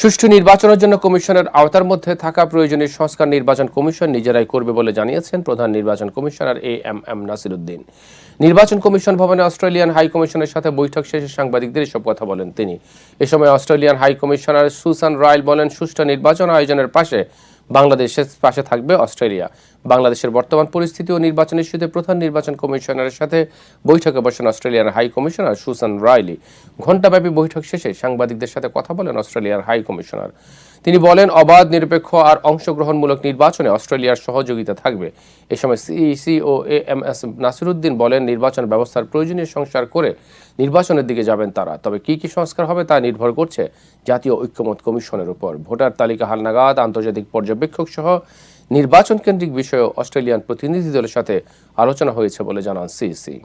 সুষ্ঠু নির্বাচনের জন্য কমিশনের আওতার মধ্যে থাকা প্রয়োজনীয় সংস্কার নির্বাচন কমিশন নিজেরাই করবে বলে জানিয়েছেন প্রধান নির্বাচন commissioner A M M Nasiruddin. নির্বাচন কমিশন ভবনে অস্ট্রেলিয়ান হাই কমিশনের সাথে বৈঠক শেষে সাংবাদিকদের এসব কথা বলেন তিনি। এ সময় Australian high commissioner Susan Ryle বলেন, সুষ্ঠু নির্বাচন আয়োজনের পাশে বাংলাদেশের পাশে থাকবে অস্ট্রেলিয়া। বাংলাদেশের বর্তমান পরিস্থিতি ও নির্বাচন ইস্যুতে প্রধান নির্বাচন কমিশনারের সাথে বৈঠকে বসেন অস্ট্রেলিয়ার হাই কমিশনার সুসান রায়লি ঘণ্টাব্যাপী বৈঠক শেষে সাংবাদিকদের সাথে কথা বলেন অস্ট্রেলিয়ার হাই কমিশনার। তিনি বলেন, অবাধ, নিরপেক্ষ আর অংশগ্রহণমূলক নির্বাচনে অস্ট্রেলিয়ার সহযোগিতা থাকবে। এ সময় সিইসি ও এ এম এস নাসিরুদ্দিন বলেন, নির্বাচন ব্যবস্থার প্রয়োজনীয় সংস্কার করে নির্বাচনের দিকে যাবেন তারা। তবে কি কি সংস্কার হবে তা নির্ভর করছে জাতীয় ঐক্যমত কমিশনের উপর। ভোটার তালিকা হালনাগাদ, আন্তর্জাতিক পর্যবেক্ষক সহ নির্বাচন কেন্দ্রিক বিষয়ে অস্ট্রেলিয়ান প্রতিনিধি দলের সাথে আলোচনা হয়েছে বলে জানান সিইসি